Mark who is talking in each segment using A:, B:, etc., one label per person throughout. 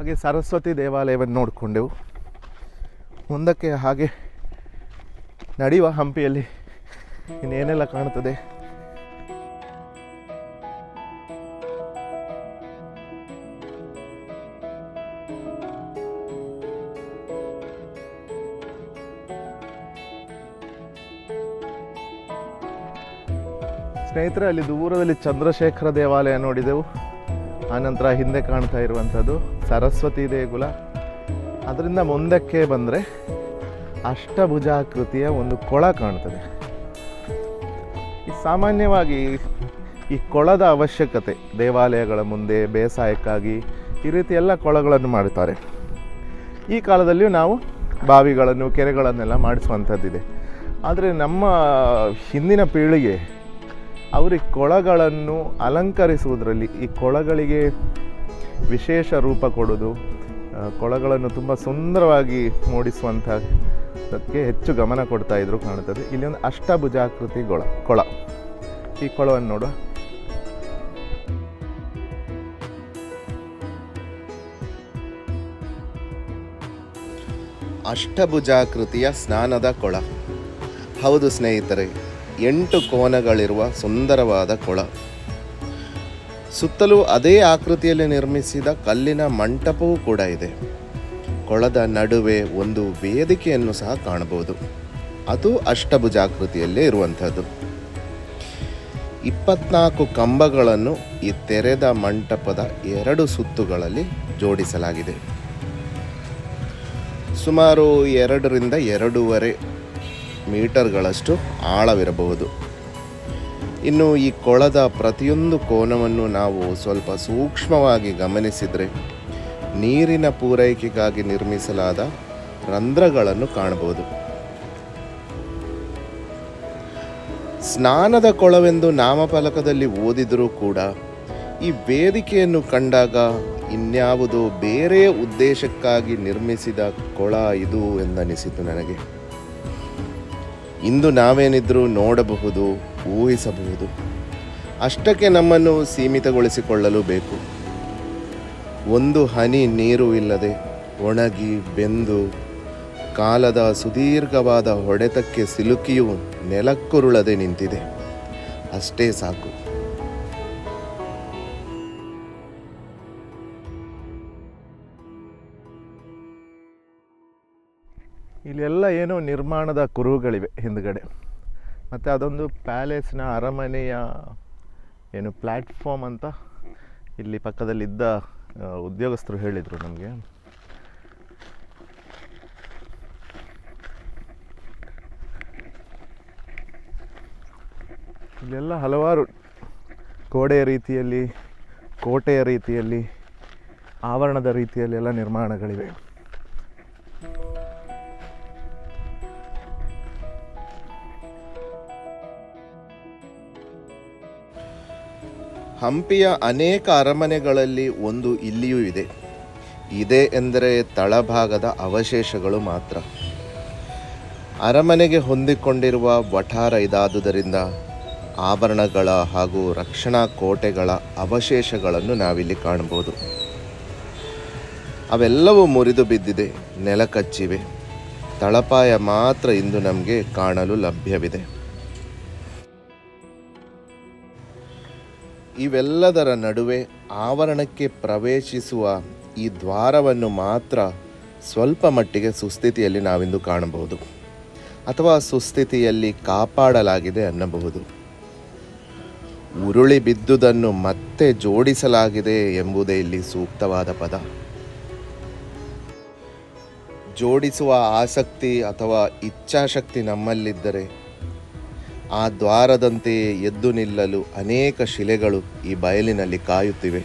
A: ಹಾಗೆ ಸರಸ್ವತಿ ದೇವಾಲಯವನ್ನು ನೋಡಿಕೊಂಡೆವು. ಮುಂದಕ್ಕೆ ಹಾಗೆ ನಡೆಯುವ ಹಂಪಿಯಲ್ಲಿ ಇನ್ನೇನೆಲ್ಲ ಕಾಣುತ್ತದೆ? ಸ್ನೇಹಿತರೆ, ಅಲ್ಲಿ ದೂರದಲ್ಲಿ ಚಂದ್ರಶೇಖರ ದೇವಾಲಯ ನೋಡಿದೆವು. ಆನಂತರ ಹಿಂದೆ ಕಾಣ್ತಾ ಇರುವಂಥದ್ದು. ಸರಸ್ವತಿ ದೇಗುಲ. ಅದರಿಂದ ಮುಂದಕ್ಕೆ ಬಂದರೆ ಅಷ್ಟಭುಜಾಕೃತಿಯ ಒಂದು ಕೊಳ ಕಾಣ್ತದೆ. ಸಾಮಾನ್ಯವಾಗಿ ಈ ಕೊಳದ ಅವಶ್ಯಕತೆ, ದೇವಾಲಯಗಳ ಮುಂದೆ ಬೇಸಾಯಕ್ಕಾಗಿ ಈ ರೀತಿ ಎಲ್ಲ ಕೊಳಗಳನ್ನು ಮಾಡುತ್ತಾರೆ. ಈ ಕಾಲದಲ್ಲಿಯೂ ನಾವು ಬಾವಿಗಳನ್ನು, ಕೆರೆಗಳನ್ನೆಲ್ಲ ಮಾಡಿಸುವಂಥದ್ದಿದೆ. ಆದರೆ ನಮ್ಮ ಹಿಂದಿನ ಪೀಳಿಗೆ ಅವರಿಗೆ ಕೊಳಗಳನ್ನು ಅಲಂಕರಿಸುವುದರಲ್ಲಿ ಈ ಕೊಳಗಳಿಗೆ ವಿಶೇಷ ರೂಪ ಕೊಡೋದು ಕೊಳಗಳನ್ನು ತುಂಬ ಸುಂದರವಾಗಿ ಮೂಡಿಸುವಂಥದ್ದಕ್ಕೆ ಹೆಚ್ಚು ಗಮನ ಕೊಡ್ತಾ ಇದ್ರು ಕಾಣುತ್ತದೆ. ಇಲ್ಲಿ ಒಂದು ಅಷ್ಟಭುಜಾಕೃತಿ ಗೊಳ, ಕೊಳ. ಈ ಕೊಳವನ್ನು ನೋಡುವ. ಅಷ್ಟಭುಜಾಕೃತಿಯ ಸ್ನಾನದ ಕೊಳ. ಹೌದು ಸ್ನೇಹಿತರೆ, ಎಂಟು ಕೋನಗಳಿರುವ ಸುಂದರವಾದ ಕೊಳ. ಸುತ್ತಲೂ ಅದೇ ಆಕೃತಿಯಲ್ಲಿ ನಿರ್ಮಿಸಿದ ಕಲ್ಲಿನ ಮಂಟಪವೂ ಕೂಡ ಇದೆ. ಕೊಳದ ನಡುವೆ ಒಂದು ವೇದಿಕೆಯನ್ನು ಸಹ ಕಾಣಬಹುದು. ಅದು ಅಷ್ಟಭುಜಾಕೃತಿಯಲ್ಲೇ ಇರುವಂಥದ್ದು. ಇಪ್ಪತ್ನಾಲ್ಕು ಕಂಬಗಳನ್ನು ಈ ತೆರೆದ ಮಂಟಪದ ಎರಡು ಸುತ್ತುಗಳಲ್ಲಿ ಜೋಡಿಸಲಾಗಿದೆ. ಸುಮಾರು ಎರಡರಿಂದ ಎರಡೂವರೆ ಮೀಟರ್ಗಳಷ್ಟು ಆಳವಿರಬಹುದು. ಇನ್ನು ಈ ಕೊಳದ ಪ್ರತಿಯೊಂದು ಕೋನವನ್ನು ನಾವು ಸ್ವಲ್ಪ ಸೂಕ್ಷ್ಮವಾಗಿ ಗಮನಿಸಿದರೆ ನೀರಿನ ಪೂರೈಕೆಗಾಗಿ ನಿರ್ಮಿಸಲಾದ ರಂಧ್ರಗಳನ್ನು ಕಾಣಬಹುದು. ಸ್ನಾನದ ಕೊಳವೆಂದು ನಾಮಫಲಕದಲ್ಲಿ ಓದಿದರೂ ಕೂಡ ಈ ವೇದಿಕೆಯನ್ನು ಕಂಡಾಗ ಇನ್ಯಾವುದೋ ಬೇರೆ ಉದ್ದೇಶಕ್ಕಾಗಿ ನಿರ್ಮಿಸಿದ ಕೊಳ ಇದು ಎಂದನಿಸಿತು ನನಗೆ. ಇಂದು ನಾವೇನಿದ್ರೂ ನೋಡಬಹುದು, ಊಹಿಸಬಹುದು. ಅಷ್ಟಕ್ಕೆ ನಮ್ಮನ್ನು ಸೀಮಿತಗೊಳಿಸಿಕೊಳ್ಳಲು ಬೇಕು. ಒಂದು ಹನಿ ನೀರು ಇಲ್ಲದೆ ಒಣಗಿ ಬೆಂದು ಕಾಲದ ಸುದೀರ್ಘವಾದ ಹೊಡೆತಕ್ಕೆ ಸಿಲುಕಿಯೂ ನೆಲಕ್ಕುರುಳದೆ ನಿಂತಿದೆ. ಅಷ್ಟೇ ಸಾಕು. ಇಲ್ಲೆಲ್ಲ ಏನು ನಿರ್ಮಾಣದ ಕುರುಹುಗಳಿವೆ ಹಿಂದ್ಗಡೆ. ಮತ್ತು ಅದೊಂದು ಪ್ಯಾಲೇಸ್ನ ಅರಮನೆಯ ಏನು ಪ್ಲ್ಯಾಟ್ಫಾರ್ಮ್ ಅಂತ ಇಲ್ಲಿ ಪಕ್ಕದಲ್ಲಿದ್ದ ಉದ್ಯೋಗಸ್ಥರು ಹೇಳಿದರು ನಮಗೆ. ಇಲ್ಲೆಲ್ಲ ಹಲವಾರು ಗೋಡೆಯ ರೀತಿಯಲ್ಲಿ, ಕೋಟೆಯ ರೀತಿಯಲ್ಲಿ, ಆವರಣದ ರೀತಿಯಲ್ಲಿ ಎಲ್ಲ ನಿರ್ಮಾಣಗಳಿವೆ. ಹಂಪಿಯ ಅನೇಕ ಅರಮನೆಗಳಲ್ಲಿ ಒಂದು ಇಲ್ಲಿಯೂ ಇದೆ. ಇದೆ ಎಂದರೆ ತಳಭಾಗದ ಅವಶೇಷಗಳು ಮಾತ್ರ. ಅರಮನೆಗೆ ಹೊಂದಿಕೊಂಡಿರುವ ವಠಾರ ಇದಾದುದರಿಂದ ಆಭರಣಗಳ ಹಾಗೂ ರಕ್ಷಣಾ ಕೋಟೆಗಳ ಅವಶೇಷಗಳನ್ನು ನಾವಿಲ್ಲಿ ಕಾಣಬಹುದು. ಅವೆಲ್ಲವೂ ಮುರಿದು ಬಿದ್ದಿದೆ, ನೆಲಕಚ್ಚಿವೆ. ತಳಪಾಯ ಮಾತ್ರ ಇಂದು ನಮಗೆ ಕಾಣಲು ಲಭ್ಯವಿದೆ. ಇವೆಲ್ಲದರ ನಡುವೆ ಆವರಣಕ್ಕೆ ಪ್ರವೇಶಿಸುವ ಈ ದ್ವಾರವನ್ನು ಮಾತ್ರ ಸ್ವಲ್ಪ ಮಟ್ಟಿಗೆ ಸುಸ್ಥಿತಿಯಲ್ಲಿ ನಾವಿಂದು ಕಾಣಬಹುದು. ಅಥವಾ ಸುಸ್ಥಿತಿಯಲ್ಲಿ ಕಾಪಾಡಲಾಗಿದೆ ಅನ್ನಬಹುದು. ಉರುಳಿ ಬಿದ್ದುದನ್ನು ಮತ್ತೆ ಜೋಡಿಸಲಾಗಿದೆ ಎಂಬುದೇ ಇಲ್ಲಿ ಸೂಕ್ತವಾದ ಪದ. ಜೋಡಿಸುವ ಆಸಕ್ತಿ ಅಥವಾ ಇಚ್ಛಾಶಕ್ತಿ ನಮ್ಮಲ್ಲಿದ್ದರೆ ಆ ದ್ವಾರದಂತೆಯೇ ಎದ್ದು ನಿಲ್ಲಲು ಅನೇಕ ಶಿಲೆಗಳು ಈ ಬಯಲಿನಲ್ಲಿ ಕಾಯುತ್ತಿವೆ.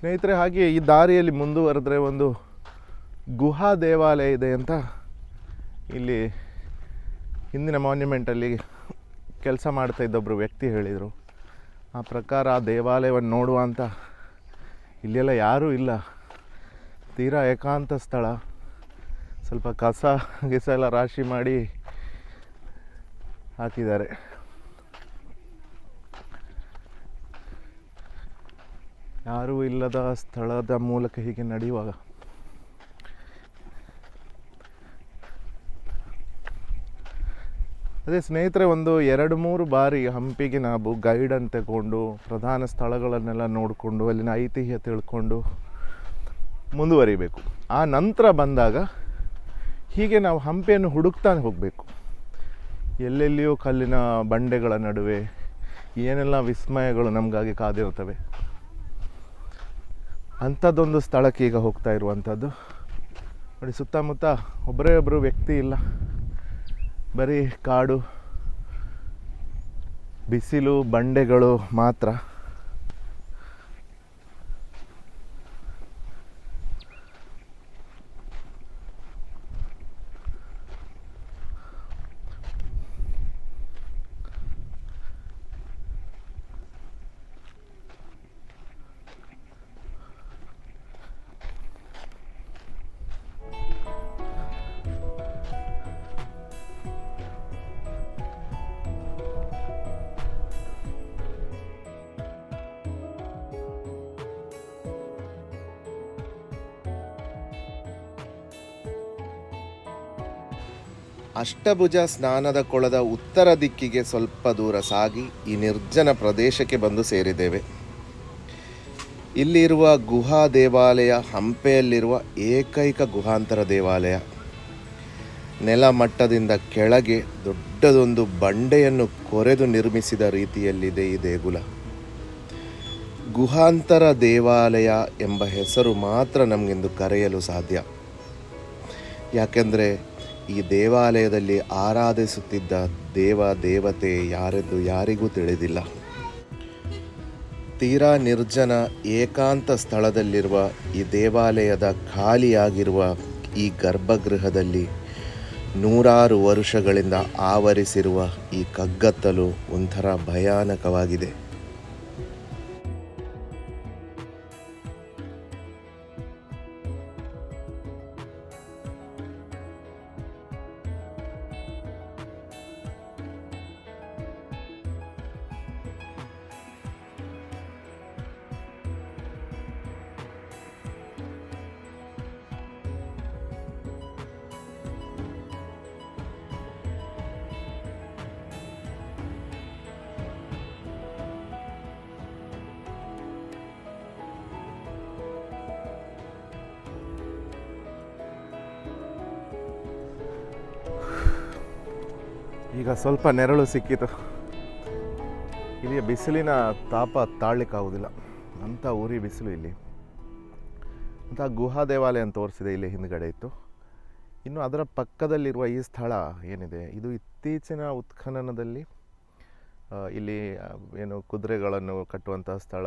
A: ಸ್ನೇಹಿತರೆ ಹಾಗೆ ಈ ದಾರಿಯಲ್ಲಿ ಮುಂದುವರೆದ್ರೆ ಒಂದು ಗುಹಾ ದೇವಾಲಯ ಇದೆ ಅಂತ ಇಲ್ಲಿ ಹಿಂದಿನ ಮಾನ್ಯುಮೆಂಟಲ್ಲಿ ಕೆಲಸ ಮಾಡ್ತಾ ಇದ್ದೊಬ್ಬರು ವ್ಯಕ್ತಿ ಹೇಳಿದರು. ಆ ಪ್ರಕಾರ ಆ ದೇವಾಲಯವನ್ನು ನೋಡುವ ಅಂತ ಇಲ್ಲೆಲ್ಲ ಯಾರೂ ಇಲ್ಲ. ತೀರಾ ಏಕಾಂತ ಸ್ಥಳ. ಸ್ವಲ್ಪ ಕಸ, ಗಿಸ ಎಲ್ಲ ರಾಶಿ ಮಾಡಿ ಹಾಕಿದ್ದಾರೆ. ಯಾರೂ ಇಲ್ಲದ ಸ್ಥಳದ ಮೂಲಕ ಹೀಗೆ ನಡೆಯುವಾಗ ಅದೇ ಸ್ನೇಹಿತರೆ, ಒಂದು ಎರಡು ಮೂರು ಬಾರಿ ಹಂಪಿಗೆ ನಾವು ಗೈಡ್ ಅಂತ ತಗೊಂಡು, ಪ್ರಧಾನ ಸ್ಥಳಗಳನ್ನೆಲ್ಲ ನೋಡಿಕೊಂಡು, ಅಲ್ಲಿನ ಐತಿಹ್ಯ ತಿಳ್ಕೊಂಡು ಮುಂದುವರಿಬೇಕು. ಆ ನಂತರ ಬಂದಾಗ ಹೀಗೆ ನಾವು ಹಂಪಿಯನ್ನು ಹುಡುಕ್ತಾನೆ ಹೋಗಬೇಕು. ಎಲ್ಲೆಲ್ಲಿಯೋ ಕಲ್ಲಿನ ಬಂಡೆಗಳ ನಡುವೆ ಏನೆಲ್ಲ ವಿಸ್ಮಯಗಳು ನಮಗಾಗಿ ಕಾದಿರ್ತವೆ ಅಂಥದ್ದೊಂದು ಸ್ಥಳಕ್ಕೆ ಈಗ ಹೋಗ್ತಾ ಇರುವಂಥದ್ದು. ನೋಡಿ, ಸುತ್ತಮುತ್ತ ಒಬ್ಬರೇ ಒಬ್ಬರು ವ್ಯಕ್ತಿ ಇಲ್ಲ. ಬರೀ ಕಾಡು, ಬಿಸಿಲು, ಬಂಡೆಗಳು ಮಾತ್ರ. ಅಷ್ಟಭುಜ ಸ್ನಾನದ ಕೊಳದ ಉತ್ತರ ದಿಕ್ಕಿಗೆ ಸ್ವಲ್ಪ ದೂರ ಸಾಗಿ ಈ ನಿರ್ಜನ ಪ್ರದೇಶಕ್ಕೆ ಬಂದು ಸೇರಿದ್ದೇವೆ. ಇಲ್ಲಿರುವ ಗುಹಾ ದೇವಾಲಯ ಹಂಪೆಯಲ್ಲಿರುವ ಏಕೈಕ ಗುಹಾಂತರ ದೇವಾಲಯ. ನೆಲಮಟ್ಟದಿಂದ ಕೆಳಗೆ ದೊಡ್ಡದೊಂದು ಬಂಡೆಯನ್ನು ಕೊರೆದು ನಿರ್ಮಿಸಿದ ರೀತಿಯಲ್ಲಿದೆ ಈ ದೇಗುಲ. ಗುಹಾಂತರ ದೇವಾಲಯ ಎಂಬ ಹೆಸರು ಮಾತ್ರ ನಮಗೆಂದು ಕರೆಯಲು ಸಾಧ್ಯ. ಯಾಕೆಂದರೆ ಈ ದೇವಾಲಯದಲ್ಲಿ ಆರಾಧಿಸುತ್ತಿದ್ದ ದೇವ ದೇವತೆ ಯಾರೆಂದು ಯಾರಿಗೂ ತಿಳಿದಿಲ್ಲ. ತೀರಾ ನಿರ್ಜನ ಏಕಾಂತ ಸ್ಥಳದಲ್ಲಿರುವ ಈ ದೇವಾಲಯದ ಖಾಲಿಯಾಗಿರುವ ಈ ಗರ್ಭಗೃಹದಲ್ಲಿ ನೂರಾರು ವರುಷಗಳಿಂದ ಆವರಿಸಿರುವ ಈ ಕಗ್ಗತ್ತಲು ಒಂಥರ ಭಯಾನಕವಾಗಿದೆ. ಈಗ ಸ್ವಲ್ಪ ನೆರಳು ಸಿಕ್ಕಿತು. ಇಲ್ಲಿ ಬಿಸಿಲಿನ ತಾಪ ತಾಳ್ಲಿಕ್ಕಾಗೋದಿಲ್ಲ ಅಂಥ ಊರಿ ಬಿಸಿಲು ಇಲ್ಲಿ. ಅಂತ ಗುಹಾ ದೇವಾಲಯ ಅಂತ ತೋರಿಸಿದೆ, ಇಲ್ಲಿ ಹಿಂದ್ಗಡೆ ಇತ್ತು. ಇನ್ನು ಅದರ ಪಕ್ಕದಲ್ಲಿರುವ ಈ ಸ್ಥಳ ಏನಿದೆ? ಇದು ಇತ್ತೀಚಿನ ಉತ್ಖನನದಲ್ಲಿ ಇಲ್ಲಿ ಏನು ಕುದುರೆಗಳನ್ನು ಕಟ್ಟುವಂತಹ ಸ್ಥಳ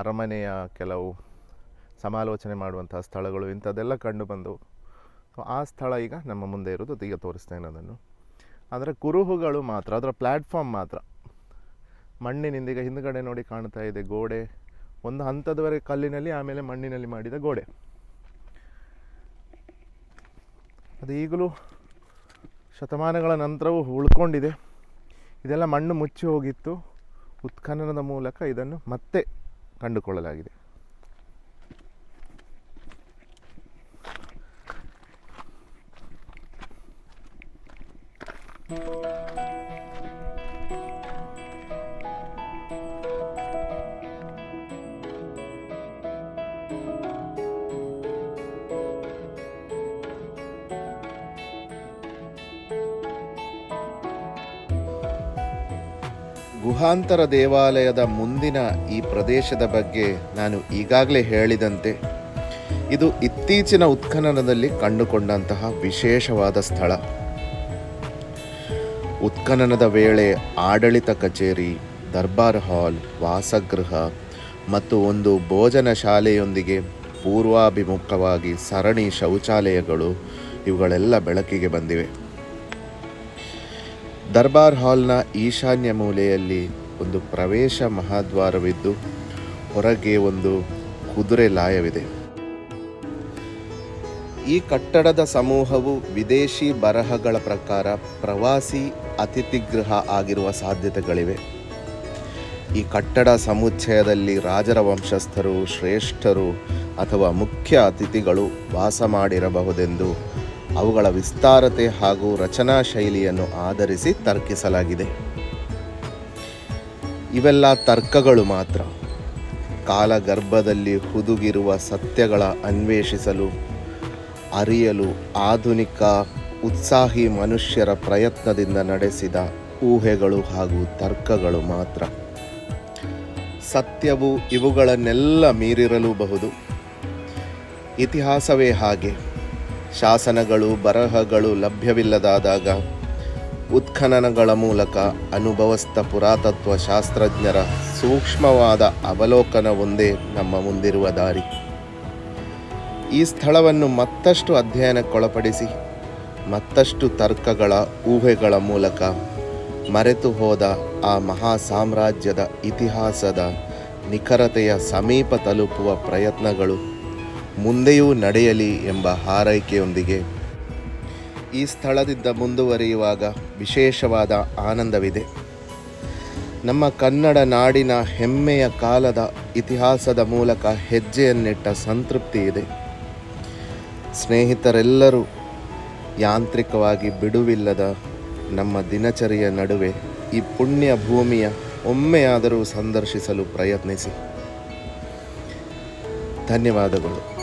A: ಅರಮನೆಯ ಕೆಲವು ಸಮಾಲೋಚನೆ ಮಾಡುವಂತಹ ಸ್ಥಳಗಳು, ಇಂಥದ್ದೆಲ್ಲ ಕಂಡುಬಂದವು ಸೊ ಆ ಸ್ಥಳ ಈಗ ನಮ್ಮ ಮುಂದೆ ಇರೋದು ಈಗ ತೋರಿಸ್ತೇನೆ ಅದನ್ನು ಅಂದರೆ ಕುರುಹುಗಳು ಮಾತ್ರ, ಅದರ ಪ್ಲ್ಯಾಟ್ಫಾರ್ಮ್ ಮಾತ್ರ. ಮಣ್ಣಿನಿಂದ ಈಗ ಹಿಂದ್ಗಡೆ ನೋಡಿ ಕಾಣ್ತಾ ಇದೆ ಗೋಡೆ. ಒಂದು ಹಂತದವರೆಗೆ ಕಲ್ಲಿನಲ್ಲಿ, ಆಮೇಲೆ ಮಣ್ಣಿನಲ್ಲಿ ಮಾಡಿದ ಗೋಡೆ. ಅದು ಈಗಲೂ ಶತಮಾನಗಳ ನಂತರವೂ ಉಳ್ಕೊಂಡಿದೆ. ಇದೆಲ್ಲ ಮಣ್ಣು ಮುಚ್ಚಿ ಹೋಗಿತ್ತು. ಉತ್ಖನನದ ಮೂಲಕ ಇದನ್ನು ಮತ್ತೆ ಕಂಡುಕೊಳ್ಳಲಾಗಿದೆ. ಗುಹಾಂತರ ದೇವಾಲಯದ ಮುಂದಿನ ಈ ಪ್ರದೇಶದ ಬಗ್ಗೆ ನಾನು ಈಗಾಗಲೇ ಹೇಳಿದಂತೆ, ಇದು ಇತ್ತೀಚಿನ ಉತ್ಖನನದಲ್ಲಿ ಕಂಡುಕೊಂಡಂತಹ ವಿಶೇಷವಾದ ಸ್ಥಳ. ಉತ್ಖನನದ ವೇಳೆ ಆಡಳಿತ ಕಚೇರಿ, ದರ್ಬಾರ್ ಹಾಲ್, ವಾಸಗೃಹ ಮತ್ತು ಒಂದು ಭೋಜನ ಶಾಲೆಯೊಂದಿಗೆ ಪೂರ್ವಾಭಿಮುಖವಾಗಿ ಸರಣಿ ಶೌಚಾಲಯಗಳು ಇವುಗಳೆಲ್ಲ ಬೆಳಕಿಗೆ ಬಂದಿವೆ. ದರ್ಬಾರ್ ಹಾಲ್ನ ಈಶಾನ್ಯ ಮೂಲೆಯಲ್ಲಿ ಒಂದು ಪ್ರವೇಶ ಮಹಾದ್ವಾರವಿದ್ದು, ಹೊರಗೆ ಒಂದು ಕುದುರೆ ಲಾಯವಿದೆ. ಈ ಕಟ್ಟಡದ ಸಮೂಹವು ವಿದೇಶಿ ಬರಹಗಳ ಪ್ರಕಾರ ಪ್ರವಾಸಿ ಅತಿಥಿಗೃಹ ಆಗಿರುವ ಸಾಧ್ಯತೆಗಳಿವೆ. ಈ ಕಟ್ಟಡ ಸಮುಚ್ಚಯದಲ್ಲಿ ರಾಜರ ವಂಶಸ್ಥರು, ಶ್ರೇಷ್ಠರು ಅಥವಾ ಮುಖ್ಯ ಅತಿಥಿಗಳು ವಾಸ ಮಾಡಿರಬಹುದೆಂದು ಅವುಗಳ ವಿಸ್ತಾರತೆ ಹಾಗೂ ರಚನಾ ಶೈಲಿಯನ್ನು ಆಧರಿಸಿ ತರ್ಕಿಸಲಾಗಿದೆ. ಇವೆಲ್ಲ ತರ್ಕಗಳು ಮಾತ್ರ. ಕಾಲಗರ್ಭದಲ್ಲಿ ಹುದುಗಿರುವ ಸತ್ಯಗಳ ಅನ್ವೇಷಿಸಲು, ಅರಿಯಲು ಆಧುನಿಕ, ಉತ್ಸಾಹಿ ಮನುಷ್ಯರ ಪ್ರಯತ್ನದಿಂದ ನಡೆಸಿದ ಊಹೆಗಳು ಹಾಗೂ ತರ್ಕಗಳು ಮಾತ್ರ. ಸತ್ಯವು ಇವುಗಳನ್ನೆಲ್ಲ ಮೀರಿರಲೂಬಹುದು. ಇತಿಹಾಸವೇ ಹಾಗೆ. ಶಾಸನಗಳು, ಬರಹಗಳು ಲಭ್ಯವಿಲ್ಲದಾದಾಗ ಉತ್ಖನನಗಳ ಮೂಲಕ ಅನುಭವಸ್ಥ ಪುರಾತತ್ವ ಶಾಸ್ತ್ರಜ್ಞರ ಸೂಕ್ಷ್ಮವಾದ ಅವಲೋಕನವೊಂದೇ ನಮ್ಮ ಮುಂದಿರುವ ದಾರಿ. ಈ ಸ್ಥಳವನ್ನು ಮತ್ತಷ್ಟು ಅಧ್ಯಯನಕ್ಕೊಳಪಡಿಸಿ, ಮತ್ತಷ್ಟು ತರ್ಕಗಳ, ಊಹೆಗಳ ಮೂಲಕ ಮರೆತು ಹೋದ ಆ ಮಹಾ ಸಾಮ್ರಾಜ್ಯದ ಇತಿಹಾಸದ ನಿಖರತೆಯ ಸಮೀಪ ತಲುಪುವ ಪ್ರಯತ್ನಗಳು ಮುಂದೆಯೂ ನಡೆಯಲಿ ಎಂಬ ಹಾರೈಕೆಯೊಂದಿಗೆ ಈ ಸ್ಥಳದಿಂದ ಮುಂದುವರಿಯುವಾಗ ವಿಶೇಷವಾದ ಆನಂದವಿದೆ. ನಮ್ಮ ಕನ್ನಡ ನಾಡಿನ ಹೆಮ್ಮೆಯ ಕಾಲದ ಇತಿಹಾಸದ ಮೂಲಕ ಹೆಜ್ಜೆಯನ್ನಿಟ್ಟ ಸಂತೃಪ್ತಿ ಇದೆ. ಸ್ನೇಹಿತರೆಲ್ಲರೂ ಯಾಂತ್ರಿಕವಾಗಿ ಬಿಡುವಿಲ್ಲದ ನಮ್ಮ ದಿನಚರಿಯ ನಡುವೆ ಈ ಪುಣ್ಯ ಭೂಮಿಯ ಒಮ್ಮೆಯಾದರೂ ಸಂದರ್ಶಿಸಲು ಪ್ರಯತ್ನಿಸಿ. ಧನ್ಯವಾದಗಳು.